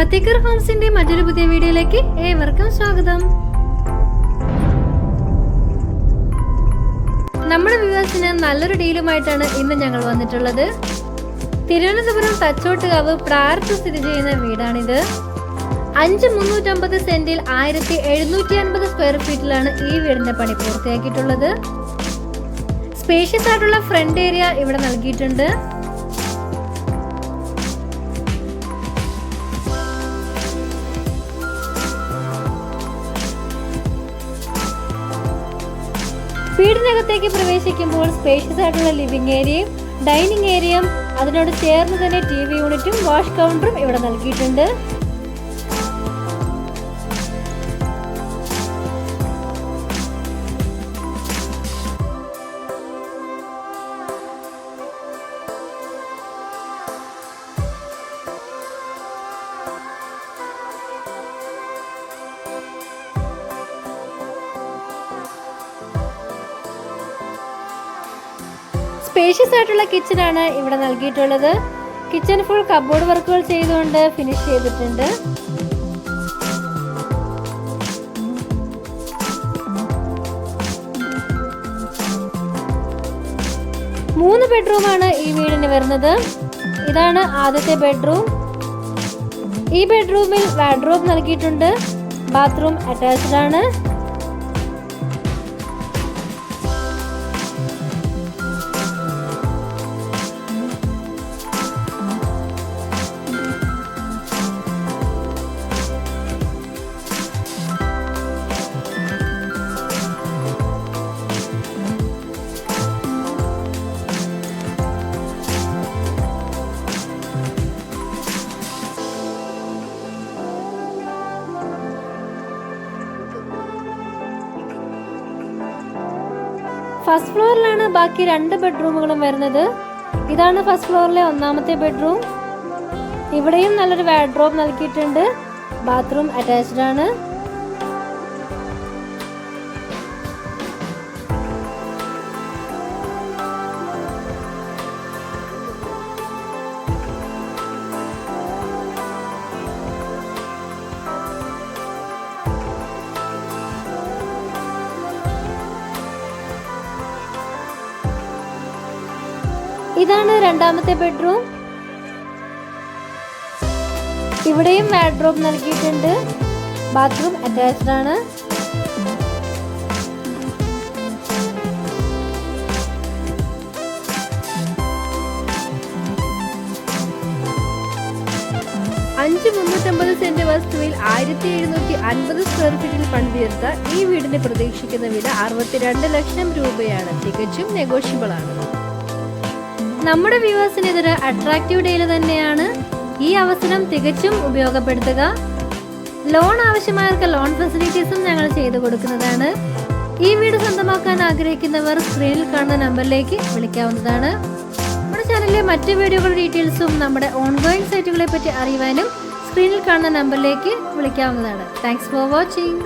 പത്തേക്കർ ഹോംസിന്റെ മറ്റൊരു പുതിയ വീഡിയോയിലേക്ക് ഏവർക്കും സ്വാഗതം. നമ്മുടെ വ്യൂവേഴ്സിന് നല്ലൊരു ഡീലുമായിട്ടാണ് ഇന്ന് ഞങ്ങൾ വന്നിട്ടുള്ളത്. തിരുവനന്തപുരം തച്ചോട്ടുകാവ് പ്രാർത്ഥ സ്ഥിതി ചെയ്യുന്ന വീടാണിത്. അഞ്ച് മുന്നൂറ്റമ്പത് സെന്റിൽ ആയിരത്തി എഴുന്നൂറ്റി അൻപത് സ്ക്വയർ ഫീറ്റിലാണ് ഈ വീടിന്റെ പണി പൂർത്തിയാക്കിയിട്ടുള്ളത്. സ്പേഷ്യസ് ആയിട്ടുള്ള ഫ്രണ്ട് ഏരിയ ഇവിടെ നൽകിയിട്ടുണ്ട്. വീടിനകത്തേക്ക് പ്രവേശിക്കുമ്പോൾ സ്പേഷ്യസ് ആയിട്ടുള്ള ലിവിംഗ് ഏരിയയും ഡൈനിങ് ഏരിയയും അതിനോട് ചേർന്ന് തന്നെ ടി വി യൂണിറ്റും വാഷ് കൗണ്ടറും ഇവിടെ നൽകിയിട്ടുണ്ട്. സ്പേഷ്യസ് ആയിട്ടുള്ള കിച്ചൺ ആണ് ഇവിടെ നൽകിയിട്ടുള്ളത്. കിച്ചൺ ഫുൾ കബോർഡ് വർക്കുകൾ ചെയ്തുകൊണ്ട് ഫിനിഷ് ചെയ്തിട്ടുണ്ട്. മൂന്ന് ബെഡ്റൂമാണ് ഈ വീടിന് വരുന്നത്. ഇതാണ് ആദ്യത്തെ ബെഡ്റൂം ഈ ബെഡ്റൂമിൽ വാഡ്രോബ് നൽകിയിട്ടുണ്ട്. ബാത്റൂം അറ്റാച്ച്ഡ് ആണ്. ഫസ്റ്റ് ഫ്ലോറിലാണ് ബാക്കി രണ്ട് ബെഡ്റൂമുകളും വരുന്നത്. ഇതാണ് ഫസ്റ്റ് ഫ്ലോറിലെ ഒന്നാമത്തെ ബെഡ്റൂം. ഇവിടെയും നല്ലൊരു വാഡ്രോബ് നൽകിയിട്ടുണ്ട്. ബാത്റൂം അറ്റാച്ച്ഡ് ആണ്. ഇതാണ് രണ്ടാമത്തെ ബെഡ്റൂം. ഇവിടെയും വാഡ്രോബ് നൽകിയിട്ടുണ്ട്. ബാത്റൂം അറ്റാച്ച്ഡ് ആണ്. അഞ്ച് മുന്നൂറ്റമ്പത് സെന്റ് വസ്തുവിൽ ആയിരത്തി എഴുന്നൂറ്റി അൻപത് സ്ക്വയർ ഫീറ്റിൽ പണിതീർത്ത ഈ വീടിന് പ്രതീക്ഷിക്കുന്ന വില അറുപത്തിരണ്ട് ലക്ഷം രൂപയാണ്. തികച്ചും നെഗോഷ്യബിൾ ആണ്. നമ്മുടെ വ്യൂവേഴ്സിന് ഇതൊരു അട്രാക്റ്റീവ് ഡേയിൽ തന്നെയാണ് ഈ അവസരം തികച്ചും ഉപയോഗപ്പെടുത്തുക. ലോൺ ആവശ്യമായവർക്ക് ലോൺ ഫെസിലിറ്റീസും ഞങ്ങൾ ചെയ്തു കൊടുക്കുന്നതാണ്. ഈ വീട് സ്വന്തമാക്കാൻ ആഗ്രഹിക്കുന്നവർ സ്ക്രീനിൽ കാണുന്ന നമ്പറിലേക്ക് വിളിക്കാവുന്നതാണ്. നമ്മുടെ ചാനലിലെ മറ്റു വീഡിയോകളുടെ ഡീറ്റെയിൽസും നമ്മുടെ ഓൺലൈൻ സൈറ്റുകളെ പറ്റി അറിയുവാനും സ്ക്രീനിൽ കാണുന്ന നമ്പറിലേക്ക് വിളിക്കാവുന്നതാണ്. Thanks for watching